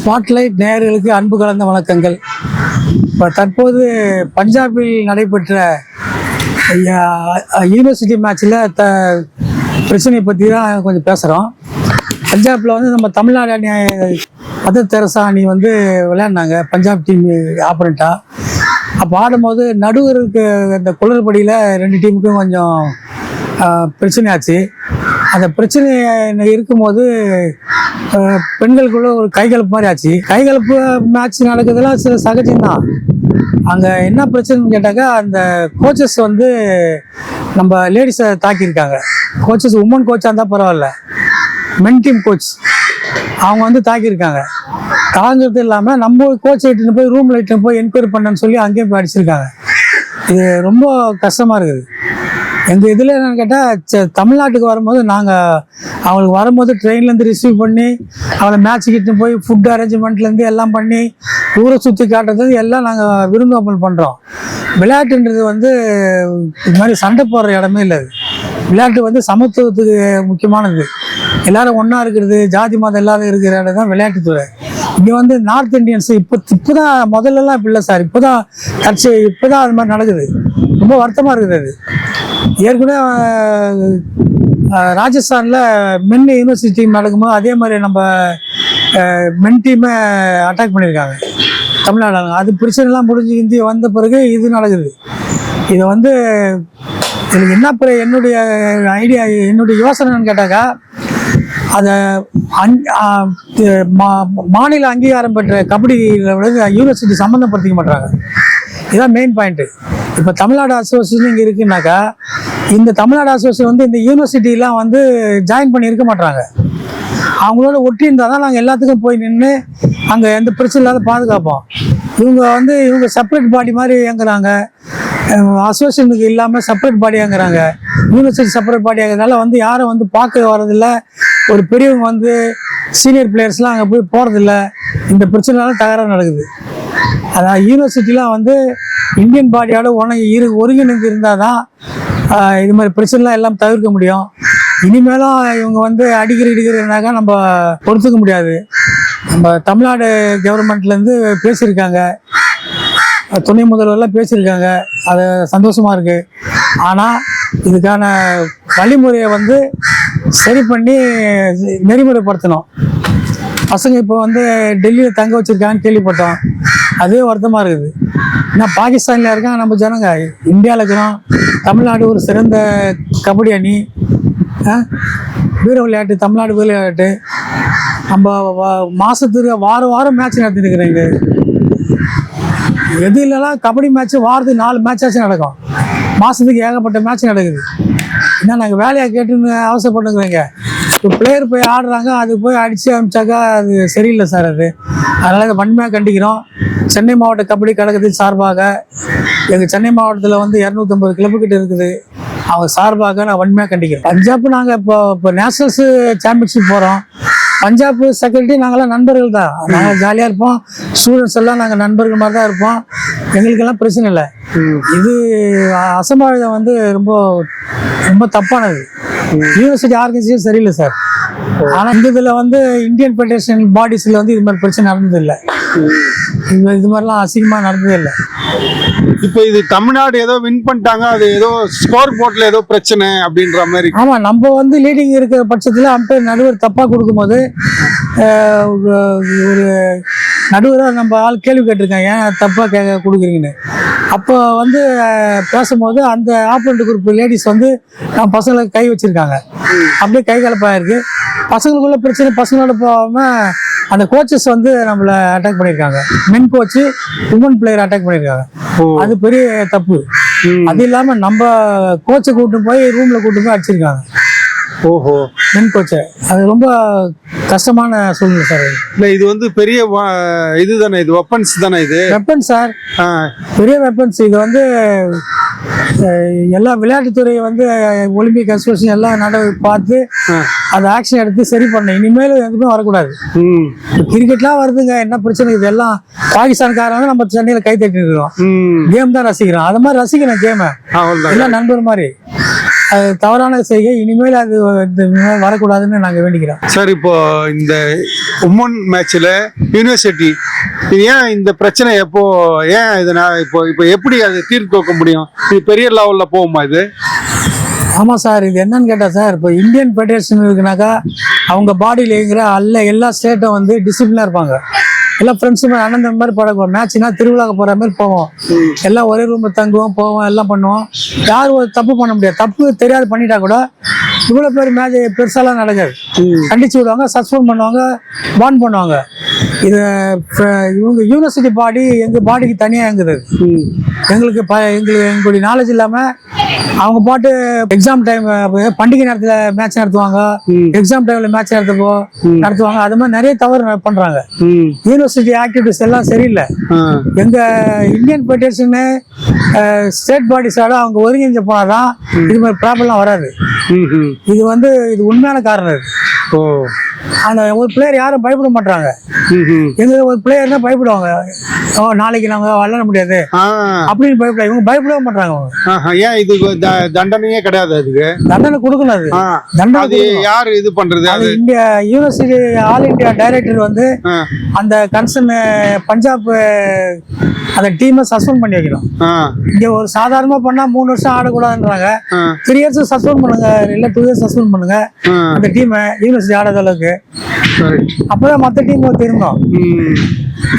Spotlight நேயர்களுக்கு அன்பு கலந்த வணக்கங்கள். இப்போ தற்போது பஞ்சாபில் நடைபெற்ற யூனிவர்சிட்டி மேட்ச்சில் த பிரச்சனையை பற்றி தான் கொஞ்சம் பேசுகிறோம் பஞ்சாபில் வந்து நம்ம தமிழ்நாடு அணி மதர் தெரசா அணி வந்து விளையாடினாங்க. பஞ்சாப் டீம் ஆப்பரண்ட்டாக அப்போ ஆடும்போது நடுவருக்கு இந்த குளறுபடியில் ரெண்டு டீமுக்கும் கொஞ்சம் பிரச்சனையாச்சு. அந்த பிரச்சனை இருக்கும்போது பெண்களுக்குள்ள ஒரு கைகலப்பு மாதிரி ஆச்சு. கைகலப்பு மேட்ச் நடக்குதுலாம் சில சகஜம்தான். அங்கே என்ன பிரச்சனைன்னு கேட்டாக்கா அந்த கோச்சஸ் வந்து நம்ம லேடிஸை தாக்கியிருக்காங்க. கோச்சஸ் உமன் கோச்சாக இருந்தால் பரவாயில்ல. மென் டீம் கோச் அவங்க வந்து தாக்கியிருக்காங்க. காங்கிறது இல்லாமல் நம்ம கோச்சை இட்டுன்னு போய் ரூமில் இட்டுன்னு போய் என்கொயரி பண்ணேன்னு சொல்லி அங்கேயும் போய் அடிச்சிருக்காங்க. இது ரொம்ப கஷ்டமாக இருக்குது. எங்கள் இதில் என்னென்னு கேட்டால் தமிழ்நாட்டுக்கு வரும்போது நாங்கள் அவங்களுக்கு வரும்போது ட்ரெயின்லேருந்து ரிசீவ் பண்ணி அவளை மேட்ச் கிட்ட போய் ஃபுட் அரேஞ்ச்மெண்ட்லேருந்து எல்லாம் பண்ணி ஊரை சுற்றி காட்டுறது எல்லாம் நாங்கள் விருந்தோம்பல் பண்ணுறோம் விளையாட்டுன்றது வந்து இது மாதிரி சண்டை போடுற இடமே இல்லை அது. விளையாட்டு வந்து சமத்துவத்துக்கு முக்கியமானது. எல்லாரும் ஒன்றா இருக்கிறது ஜாதி மதம் இல்லாத இருக்கிற இடம் தான் விளையாட்டுத்துறை இங்கே வந்து நார்த் இந்தியன்ஸ் இப்போ இப்போ தான் முதல்லலாம் இப்படி இல்லை சார். இப்போ தான் கட்சி இப்போ தான் அது மாதிரி நடக்குது. ரொம்ப வருத்தமாக இருக்குது அது. ஏற்கனவே ராஜஸ்தானில் மென் யூனிவர்சிட்டி டீம் நடக்கும்போது அதே மாதிரி நம்ம மென் டீமை அட்டாக் பண்ணியிருக்காங்க. தமிழ்நாடு அது பிரச்சனைலாம் முடிஞ்சு இந்தியா வந்த பிறகு இது நடக்குது. இதை வந்து எனக்கு என்ன பிற என்னுடைய ஐடியா என்னுடைய யோசனைன்னு கேட்டாக்கா அதை மா- மாநில அங்கீகாரம் பெற்ற கபடியில் விட யூனிவர்சிட்டி சம்மந்தப்படுத்திக்க மாட்டாங்க இதுதான் மெயின் பாயிண்ட்டு இப்போ தமிழ்நாடு அசோசியேஷன் இங்கே இருக்குன்னாக்கா இந்த தமிழ்நாடு அசோசியேஷன் வந்து இந்த யூனிவர்சிட்டிலாம் வந்து ஜாயின் பண்ணியிருக்க மாட்டாங்க அவங்களோட ஒட்டி இருந்தால் தான் நாங்கள் எல்லாத்துக்கும் போய் நின்று அங்கே எந்த பிரச்சனை இல்லாத பாதுகாப்போம். இவங்க வந்து இவங்க செப்பரேட் பாடி மாதிரி இயங்குறாங்க. அசோசியேஷனுக்கு இல்லாமல் செப்பரேட் பாடி இயங்குறாங்க. யூனிவர்சிட்டி செப்பரேட் பாடி இயங்குறதுனால வந்து யாரும் வந்து பார்க்க வரதில்ல ஒரு பெரியவங்க வந்து சீனியர் பிளேயர்ஸ்லாம் அங்கே போய் போகிறதில்ல இந்த பிரச்சனைனால தகராறு நடக்குது. அதான் யூனிவர்சிட்டிலாம் வந்து இந்தியன் பாடியோட உணவு இரு ஒருங்கிணைந்து இருந்தால் தான் இது மாதிரி பிரச்சனைலாம் எல்லாம் தவிர்க்க முடியும். இனிமேலும் இவங்க வந்து அடிக்கிற இடிக்கிறனாக்கா நம்ம பொறுத்துக்க முடியாது. நம்ம தமிழ்நாடு கவர்மெண்ட்லேருந்து பேசியிருக்காங்க. துணை முதல்வர்லாம் பேசியிருக்காங்க. அது சந்தோஷமாக இருக்குது ஆனால் இதுக்கான வழிமுறையை வந்து சரி பண்ணி நெறிமுறைப்படுத்தணும். பசங்க இப்போ வந்து டெல்லியில் தங்க வச்சுருக்காங்கன்னு கேள்விப்பட்டோம். அதே வருத்தமாக இருக்குது. ஏன்னா பாகிஸ்தானில் இருக்காங்க நம்ம ஜனங்க இந்தியாவில் இருக்கிறோம் தமிழ்நாடு ஒரு சிறந்த கபடி அணி. வீர விளையாட்டு தமிழ்நாடு வீர விளையாட்டு. நம்ம வ- மாசத்துக்கு வாரம் வாரம் மேட்ச் நடத்திட்டு இருக்கிறேங்க. எது இல்லைனா கபடி மேட்ச் வாரத்துக்கு நாலு மேட்சாச்சும் நடக்கும். மாதத்துக்கு ஏகப்பட்ட மேட்ச் நடக்குது. என்ன நாங்கள் வேலையாக கேட்டுன்னு அவசரப்பட்டுக்கிறேங்க இப்போ பிளேயர் போய் ஆடுறாங்க அது போய் அடித்து அமிச்சாக்கா அது சரியில்லை சார் அது. அதனால் வன்மையாக கண்டிக்கிறோம். சென்னை மாவட்ட கபடி கழகத்தின் சார்பாக எங்கள் சென்னை மாவட்டத்தில் வந்து இரநூத்தம்பது கிளப்பு கிட்ட இருக்குது. அவங்க சார்பாக நான் வன்மையாக கண்டிக்கிறேன் பஞ்சாப் நாங்கள் இப்போ இப்போ நேஷனல்ஸு சாம்பியன்ஷிப் போகிறோம் பஞ்சாப் செக்ரட்டரி நாங்களாம் நண்பர்கள் தான் நாங்கள் ஜாலியாக இருப்போம். ஸ்டூடெண்ட்ஸ் எல்லாம் நாங்கள் நண்பர்கள் மாதிரி தான் இருப்போம். எங்களுக்கெல்லாம் பிரச்சனை இல்லை. இது அசம்பாவிதம் வந்து ரொம்ப ரொம்ப தப்பானது. யூனிவர்சிட்டி ஆர்கனைசேஷன் சரியில்லை சார் ஆனால் இந்த இதில் வந்து இந்தியன் ஃபெடரேஷன் பாடிஸில் வந்து இது மாதிரி பிரச்சனை நடந்ததில்லை. இது இது மாதிரிலாம் அசிங்கமாக நடந்ததே இல்லை இப்போ இது தமிழ்நாடு ஏதோ வின் பண்ணிட்டாங்க அது ஏதோ ஸ்கோர் போர்ட்ல ஏதோ பிரச்சனை அப்படின்ற மாதிரி. ஆமாம் நம்ம வந்து லீடிங் இருக்கிற பட்சத்தில் அம்பையர் நடுவர் தப்பாக கொடுக்கும்போது ஒரு- நடுவராக நம்ம ஆள் கேள்வி கேட்டிருக்கேன் ஏன் தப்பாக கேட்க கொடுக்குறீங்கன்னு. அப்போ வந்து பேசும்போது அந்த ஆப்போனண்ட் குரூப் லேடிஸ் வந்து நம்ம பசங்களுக்கு கை வச்சிருக்காங்க. அப்படியே கை கலப்பாயிருக்கு. பசங்களுக்குள்ள பிரச்சனை பசங்களோட போகாமல் அந்த கோச்சஸ் வந்து நம்மளை அட்டாக் பண்ணியிருக்காங்க. Men coach women player attack பண்ணியிருக்காங்க. அது பெரிய தப்பு. அது இல்லாம நம்ம கோச்சை கூட்டு போய் ரூம்ல கூட்டு போய் அடிச்சிருக்காங்க. ஓஹோ. மென் கோச்சை அது ரொம்ப கஷ்டமான சூழ்நிலை சார் இல்ல இது வந்து பெரிய வா- இதுதானே இது வெப்பன்ஸ் தானே இது? Weapon sir. பெரிய வெப்பன்ஸ் இது வந்து எல்லா விளையாட்டுத்துறை வந்து ஒலிம்பிக் அசோசியேஷன் எல்லாம் நட பார்த்து. அதை ஆக்ஷன் எடுத்து சரி பண்ண இனிமேல் எதுவுமே வரக்கூடாது. ம், கிரிக்கெட்லாம் வருதுங்க. என்ன பிரச்சனை? இது எல்லாம் பாகிஸ்தான்காரங்க நம்ம சென்னையில் கை தட்டி இருக்கிறோம். கேம் தான் ரசிக்கிறோம். அது மாதிரி ரசிக்கிறேன் கேமை எல்லாம் நண்பர் மாதிரி. அது தவறான செய்கை. இனிமேல் அது வரக்கூடாதுன்னு நாங்கள் வேண்டிக்கிறோம். சார் இப்போ இந்த உமன் மேட்ச்ல யூனிவர்சிட்டி இது ஏன் இந்த பிரச்சனை எப்போ ஏன் இது நான் இப்போ இப்போ எப்படி அது தீர்த்து வைக்க முடியும்? இது பெரிய லெவல்ல போகுமா இது? ஆமாம் சார் இது என்னன்னு கேட்டால் சார் இப்போ இந்தியன் ஃபெடரேஷன் இருக்குனாக்கா அவங்க பாடியில் இருக்கிற அல்ல எல்லா ஸ்டேட்டும் வந்து டிசிப்ளினாக இருப்பாங்க. எல்லாம் ஃப்ரெண்ட்ஸுமே தம்பி மாதிரி பழகுவோம் மேட்ச்னா திருவிழாக்கு போகிற மாதிரி போவோம். எல்லாம் ஒரே ரூமில் தங்குவோம் போவோம் எல்லாம் பண்ணுவோம். யாரும் ஒரு தப்பு பண்ண முடியாது. தப்பு தெரியாது பண்ணிட்டா கூட இவ்வளோ பேர் மேட்ச் பெருசாலாம் நடக்காது. கண்டிச்சு விடுவாங்க சஸ்பெண்ட் பண்ணுவாங்க பான் பண்ணுவாங்க. இது இவங்க யூனிவர்சிட்டி பாடி எங்கள் பாடிக்கு தனியாக இயங்குது எங்களுக்கு ப எங்களுக்கு எங்களுடைய நாலேஜ் இல்லாமல் அவங்க பாட்டு எக்ஸாம் டைம் பண்டிகை நேரத்தில் மேட்ச் நடத்துவாங்க. எக்ஸாம் டைமில் மேட்ச் நடத்தப்போ நடத்துவாங்க. அது மாதிரி நிறைய தவறு பண்றாங்க. யூனிவர்சிட்டி ஆக்டிவிட்டிஸ் எல்லாம் சரியில்லை. எங்க இந்தியன் ஃபெடரேஷன் ஸ்டேட் பாடிஸோட அவங்க ஒருங்கிணைஞ்சு போனாதான் இது மாதிரி ப்ராப்ளம்லாம் வராது. இது வந்து இது உண்மையான காரணம் இது ஓ. அந்த ஒரு பிளேயர் யாரும் பயப்பட மாட்டாங்க எங்க ஒரு பிளேயர்னா பயப்படுவாங்க. ஓ நாளைக்கு நாங்க விளையாட முடியாது. அப்படின்னு பயப்பட இவங்க பயப்படவே மாட்டாங்க ஏன் இது தண்டனையே கிடையாது அதுக்கு? தண்டனை கொடுக்கணும் அது. தண்டனை. யார் இது பண்றது? அது India university all India director வந்து அந்த கன்சர்ன் பஞ்சாப் அந்த டீமை சஸ்பெண்ட் பண்ணி வைக்கணும். ஆ, இங்க ஒரு சாதாரணமா பண்ணா மூணு வருஷம் ஆடக்கூடாதுன்றாங்க. த்ரீ இயர்ஸ் சஸ்பெண்ட் பண்ணுங்க இல்ல டூ இயர்ஸ் சஸ்பெண்ட் பண்ணுங்க. அந்த டீமை யூனிவர்சிட்டி ஆடாத அளவுக்கு. அப்பதான் மற்ற டீம் திரும்பும் ம்,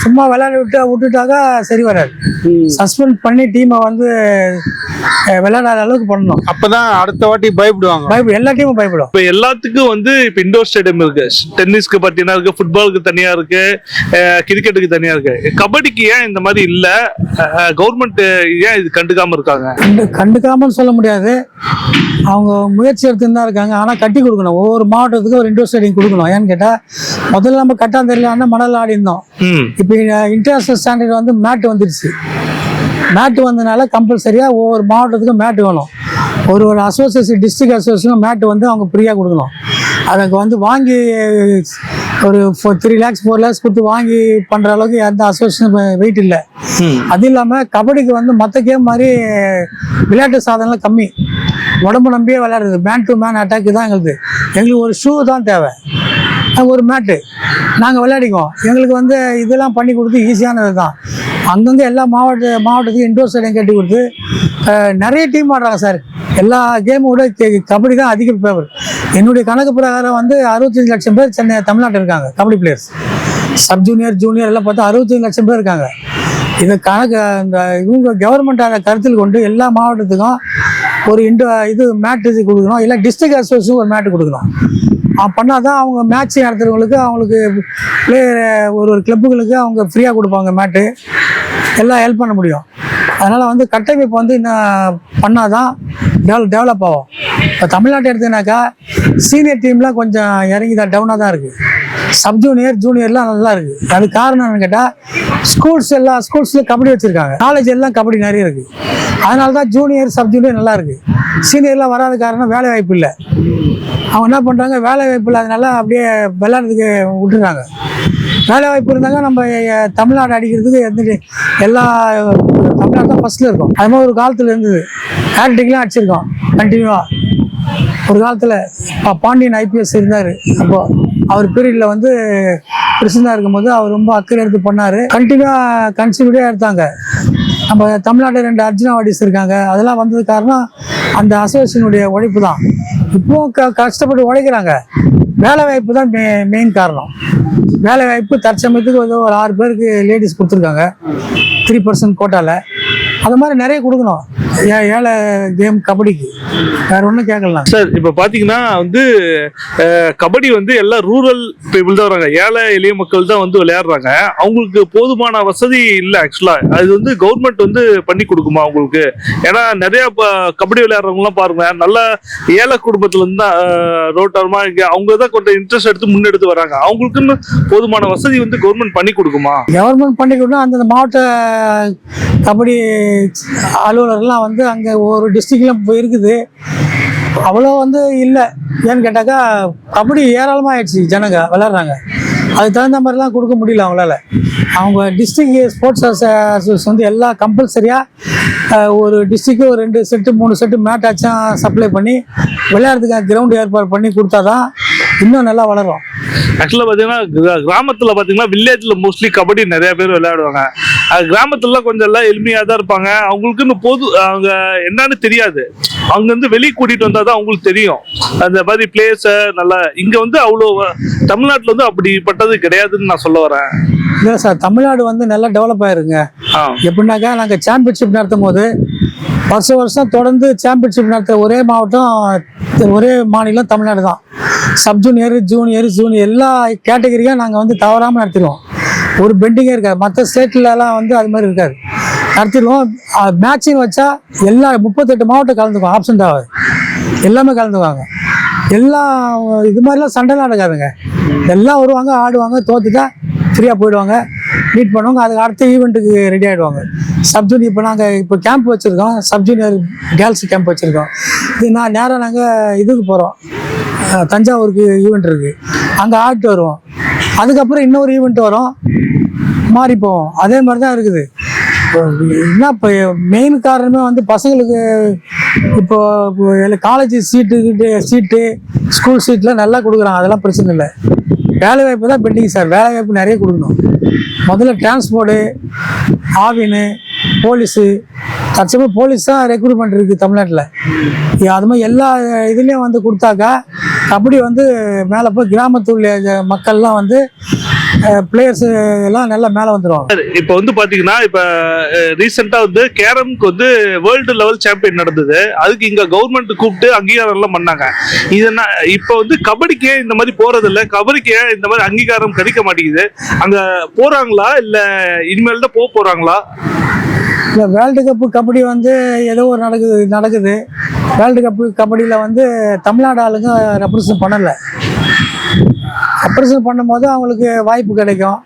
சும்மா விளையாட விட்டு விட்டுட்டாக்கா சரி வராது. சஸ்பெண்ட் பண்ணி டீமை வந்து விளையாடாத அளவுக்கு பண்ணணும். அப்பதான் அடுத்த வாட்டி பயப்படுவாங்க. பயப்படும் எல்லா டீமும் பயப்படும். இப்ப எல்லாத்துக்கும் வந்து இப்ப இண்டோர் ஸ்டேடியம் இருக்கு. டென்னிஸ்க்கு பாத்தீங்கன்னா இருக்கு ஃபுட்பாலுக்கு தனியா இருக்கு கிரிக்கெட்டுக்கு தனியா இருக்கு. கபடிக்கு ஏன் இந்த மாதிரி இல்ல? கவர்மெண்ட் ஏன் இது கண்டுக்காம இருக்காங்க? கண்டு கண்டுக்காமன்னு சொல்ல முடியாது. அவங்க முயற்சி எடுத்துன்னு தான் இருக்காங்க. ஆனால் கட்டி கொடுக்கணும். ஒவ்வொரு மாவட்டத்துக்கும் ஒரு இண்டோர் ஸ்டேடியம் கொடுக்கணும். ஏன்னு கேட்டால் முதல்ல நம்ம கட்டாந்தெரியலான மணல் ஆடி இருந்தோம் ம். இப்போ இன்டர்நேஷனல் ஸ்டாண்டர்ட் வந்து மேட் வந்துடுச்சு மேட் வந்தனால கம்பல்சரியாக ஒவ்வொரு மாவட்டத்துக்கும் மேட் வேணும். ஒரு ஒரு அசோசியேஷன் டிஸ்ட்ரிக்ட் அசோசியேஷன் மேட் வந்து அவங்க ஃப்ரீயாக கொடுக்கணும். அதுக்கு வந்து வாங்கி ஒரு த்ரீ லேக்ஸ் ஃபோர் லேக்ஸ் கொடுத்து வாங்கி பண்ணுற அளவுக்கு எந்த அசோசியேஷன் வெயிட் இல்லை. அது இல்லாமல் கபடிக்கு வந்து மற்ற கேம் மாதிரி விளையாட்டு சாதனம்லாம் கம்மி. உடம்பு நம்பியே விளையாடுறது. மேன் டு மேன் அட்டாக் தான் எங்களுக்கு. எங்களுக்கு ஒரு ஷூ தான் தேவை. ஒரு மேட்டு நாங்கள் விளையாடிக்குவோம். எங்களுக்கு வந்து இதெல்லாம் பண்ணி கொடுத்து ஈஸியானது தான் அங்கங்கே எல்லா மாவட்ட மாவட்டத்துக்கும் இண்டோர் ஸ்டேடியம் கட்டி கொடுத்து நிறைய டீம் ஆடுறாங்க சார் எல்லா கேமோட கபடி தான் அதிக ஃபேவர் என்னுடைய கணக்கு பிரகாரம் வந்து அறுபத்தஞ்சு லட்சம் பேர் சென்னை தமிழ்நாட்டில் இருக்காங்க kabaddi players sub junior junior எல்லாம் பார்த்தா அறுபத்தஞ்சு லட்சம் பேர் இருக்காங்க. இது கணக்கு இந்த இவங்க கவர்மெண்ட்டான கருத்தில் கொண்டு எல்லா மாவட்டத்துக்கும் ஒரு இண்டோ இது மேட் இது கொடுக்கணும். இல்லை டிஸ்ட்ரிக்ட் அசோசியேஷன் ஒரு மேட்டு கொடுக்கணும். பண்ணால் தான் அவங்க மேட்ச் நடத்துகிறவங்களுக்கு அவங்களுக்கு பிளேயர் ஒரு ஒரு கிளப்புகளுக்கு அவங்க ஃப்ரீயாக கொடுப்பாங்க மேட்டு எல்லாம் ஹெல்ப் பண்ண முடியும். அதனால் வந்து கட்டமைப்பு வந்து இன்னும் பண்ணால் தான் டெவலப் டெவலப் ஆகும். இப்போ தமிழ்நாட்டை எடுத்தீங்கன்னாக்கா சீனியர் டீம்லாம் கொஞ்சம் இறங்கி தான் டவுனாக தான் இருக்குது சப் ஜூனியர் ஜூனியர்லாம் நல்லா இருக்குது அது காரணம் என்னன்னு கேட்டால் ஸ்கூல்ஸ் எல்லா ஸ்கூல்ஸ்லையும் கபடி வச்சுருக்காங்க. காலேஜ் எல்லாம் கபடி நிறைய இருக்குது அதனால தான் ஜூனியர் சப் ஜூனியர் நல்லா இருக்குது சீனியர்லாம் வராத காரணம் வேலை வாய்ப்பு இல்லை. அவங்க என்ன பண்ணுறாங்க வேலை வாய்ப்பு இல்லாதனால அப்படியே விளையாடுறதுக்கு விட்டுறாங்க. வேலை வாய்ப்பு இருந்தாங்க நம்ம தமிழ்நாடு அடிக்கிறதுக்கு எந்த எல்லா தமிழ்நாடு தான் ஃபஸ்ட்டில் இருக்கும். அது மாதிரி ஒரு காலத்தில் இருந்தது. ஹேட்ரிக்லாம் அடிச்சிருக்கோம். கண்டினியூவாக ஒரு காலத்தில் பாண்டியன் ஐபிஎஸ் இருந்தார். அப்போ அவர் பீரியடில் வந்து பிரசிடண்டாக இருக்கும்போது அவர் ரொம்ப அக்கறை எடுத்து பண்ணார். கண்டினியூவாக கன்சிடரே எடுத்தாங்க. நம்ம தமிழ்நாட்டில் ரெண்டு அர்ஜுனா வாடிஸ் இருக்காங்க. அதெல்லாம் வந்தது காரணம் அந்த அசோசியேஷனுடைய உழைப்பு தான். இப்போவும் க கஷ்டப்பட்டு உழைக்கிறாங்க. வேலை வாய்ப்பு தான் மெ மெயின் காரணம். வேலை வாய்ப்பு தற்சமயத்துக்கு ஒரு ஆறு பேருக்கு லேடிஸ் கொடுத்துருக்காங்க. த்ரீ பர்சன்ட் கோட்டாவில் அது மாதிரி நிறைய கொடுக்கணும். ஏழை கேம் கபடிக்கு. வேற ஒன்றும் கேட்கலாம் சார் இப்ப பாத்தீங்கன்னா வந்து கபடி வந்து எல்லாம் ரூரல் பீப்புள் தான் வராங்க. ஏழை எளிய மக்கள் தான் வந்து விளையாடுறாங்க. அவங்களுக்கு போதுமான வசதி இல்லை ஆக்சுவலா அது வந்து கவர்மெண்ட் வந்து பண்ணி கொடுக்குமா அவங்களுக்கு? ஏன்னா நிறைய கபடி விளையாடுறவங்கலாம் பாருங்க நல்ல ஏழை குடும்பத்துல இருந்து தான் ரோட்டரமா இங்க அவங்க தான் கொஞ்சம் இன்ட்ரெஸ்ட் எடுத்து முன்னெடுத்து வராங்க. அவங்களுக்குன்னு போதுமான வசதி வந்து கவர்மெண்ட் பண்ணி கொடுக்குமா? கவர்மெண்ட் பண்ணிக்கணும் அந்தந்த மாவட்ட கபடி அலுவலர்லாம் வந்து அங்கே ஒரு டிஸ்ட்ரிக்ட்லாம் போயிருக்குது. இருக்குது அவ்வளோ வந்து இல்லை. ஏன்னு கேட்டாக்கா கபடி ஏராளமாக ஆயிடுச்சு ஜனங்க விளாட்றாங்க அதுக்கு தகுந்த மாதிரிலாம் கொடுக்க முடியல அவங்களால. அவங்க டிஸ்ட்ரிக்ட் ஸ்போர்ட்ஸ் அசோசியேஷன் வந்து எல்லாம் கம்பல்சரியாக ஒரு டிஸ்ட்ரிக்கு ஒரு ரெண்டு செட்டு மூணு செட்டு மேட் ஆச்சும் சப்ளை பண்ணி விளையாடுறதுக்கு கிரவுண்ட் ஏற்பாடு பண்ணி கொடுத்தா தான் இன்னும் நல்லா வளரும். ஆக்சுவலாக பார்த்தீங்கன்னா கிரா- கிராமத்துல பார்த்தீங்கன்னா வில்லேஜ்ல மோஸ்ட்லி கபடி நிறைய பேர் விளையாடுவாங்க. அது கிராமத்துல கொஞ்சம் எல்லாம் எளிமையாக தான் இருப்பாங்க அவங்களுக்குன்னு பொது அவங்க என்னன்னு தெரியாது. அவங்க வந்து வெளியே கூட்டிட்டு வந்தா தான் அவங்களுக்கு தெரியும். அந்த மாதிரி பிளேஸை நல்லா இங்க வந்து அவ்வளோ தமிழ்நாட்டுல வந்து அப்படிப்பட்டது கிடையாதுன்னு நான் சொல்ல வரேன். இல்லை சார் தமிழ்நாடு வந்து நல்லா டெவலப் ஆயிருங்க. எப்படின்னாக்கா நாங்கள் சாம்பியன்ஷிப் நடத்தும் போது வருஷம் வருஷம் தொடர்ந்து சாம்பியன்ஷிப் நடத்துகிற ஒரே மாவட்டம் ஒரே மாநிலம் தமிழ்நாடு தான். சப் ஜூனியர் ஜூனியர் ஜூனியர் எல்லா கேட்டகரியும் நாங்கள் வந்து தவறாமல் நடத்திடுவோம். ஒரு பெண்டிங்கே இருக்காது. மற்ற ஸ்டேட்லலாம் வந்து அது மாதிரி இருக்காது. நடத்திடுவோம். மேட்சிங் வச்சா எல்லா முப்பத்தெட்டு மாவட்டம் கலந்துக்குவோம் ஆப்ஷன் ஆகாது எல்லாமே கலந்துக்குவாங்க. எல்லாம் இது மாதிரிலாம் சண்டைலாம் நடக்காதுங்க. எல்லாம் வருவாங்க ஆடுவாங்க தோத்துட்டா ஃப்ரீயாக போயிடுவாங்க. மீட் பண்ணுவாங்க. அதுக்கு அடுத்த ஈவெண்ட்டுக்கு ரெடி ஆகிடுவாங்க சப் ஜூனியர் இப்போ நாங்கள் இப்போ கேம்ப் வச்சுருக்கோம். சப் ஜூனியர் கேர்ள்ஸ் கேம்ப் வச்சுருக்கோம். இது நான் நேராக நாங்கள் இதுக்கு போகிறோம் தஞ்சாவூருக்கு ஈவெண்ட் இருக்குது அங்கே ஆடிட்டு வருவோம். அதுக்கப்புறம் இன்னொரு ஈவெண்ட் வரும். மாறி போவோம். அதே மாதிரி தான் இருக்குது. என்ன இப்போ மெயின் காரணமே வந்து பசங்களுக்கு இப்போ காலேஜ் சீட்டு சீட்டு ஸ்கூல் சீட்லாம் நல்லா கொடுக்குறாங்க. அதெல்லாம் பிரச்சனை இல்லை. வேலை வாய்ப்பு தான் பெண்டிங் சார் வேலை வாய்ப்பு நிறைய கொடுக்கணும். முதல்ல டிரான்ஸ்போர்ட்டு ஆவினு போலீஸு தற்சமயம் போலீஸ் தான் ரெக்ரூட்மெண்ட் இருக்குது தமிழ்நாட்டில். அது மாதிரி எல்லா இதுலேயும் வந்து கொடுத்தாக்கா கபடி வந்து மேலே போய் கிராமத்து மக்கள்லாம் வந்து பிளேயர்ஸ் எல்லாம் நல்லா மேலே வந்துடுவாங்க இப்போ வந்து பார்த்தீங்கன்னா இப்போ ரீசெண்டாக வந்து கேரம்க்கு வந்து வேர்ல்டு லெவல் சாம்பியன் நடந்தது. அதுக்கு இங்கே கவர்மெண்ட் கூப்பிட்டு அங்கீகாரம் எல்லாம் பண்ணாங்க இதுனா இப்போ வந்து கபடிக்கே இந்த மாதிரி போகிறதில்ல கபடிக்கே இந்த மாதிரி அங்கீகாரம் கிடைக்க மாட்டேங்குது? அங்கே போகிறாங்களா இல்லை இனிமேல் தான் போக போகிறாங்களா இல்லை வேர்ல்டு கப்பு கபடி வந்து ஏதோ ஒரு நடக்குது நடக்குது. வேர்ல்டு கப்பு கபடியில் வந்து தமிழ்நாடு ஆளுங்க ரெப்ரசன்ட் பண்ணலை. ரெப்ரசன்ட் பண்ணும்போது அவங்களுக்கு வாய்ப்பு கிடைக்கும்.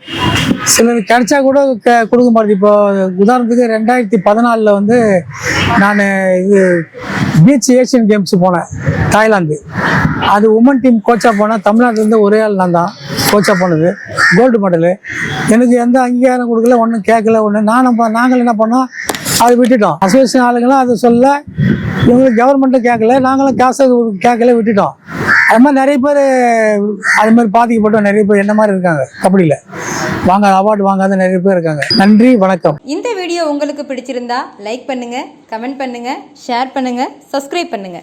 சிலர் கிடைச்சா கூட க கொடுக்க மாட்டேது இப்போ உதாரணத்துக்கு ரெண்டாயிரத்தி பதினாலில் வந்து நான் இது பீச் ஏஷியன் கேம்ஸ் போனேன் தாய்லாந்து. அது உமன் டீம் கோச்சாக போனேன் தமிழ்நாட்டிலேருந்து ஒரே ஆள் நான் தான். கோச்சாக போனது. கோல்டு மெடலு எனக்கு எந்த அங்கீகாரம் கொடுக்கல ஒன்றும் கேட்கல ஒன்று நானும் நாங்கள் என்ன பண்ணோம் அதை விட்டுட்டோம். அசோசியேஷன் ஆளுங்களும் அதை சொல்ல இவங்களுக்கு கவர்மெண்ட்டும் கேட்கல நாங்களும் காசை கேட்கல விட்டுட்டோம். அது மாதிரி நிறைய பேர் அது மாதிரி பாதிக்கப்பட்டோம் நிறைய பேர் என்ன மாதிரி இருக்காங்க? கபடியில். வாங்க அவார்டு வாங்காத நிறைய பேர் இருக்காங்க. நன்றி வணக்கம். இந்த வீடியோ உங்களுக்கு பிடிச்சிருந்தா லைக் பண்ணுங்க கமெண்ட் பண்ணுங்க ஷேர் பண்ணுங்க சப்ஸ்கிரைப் பண்ணுங்க.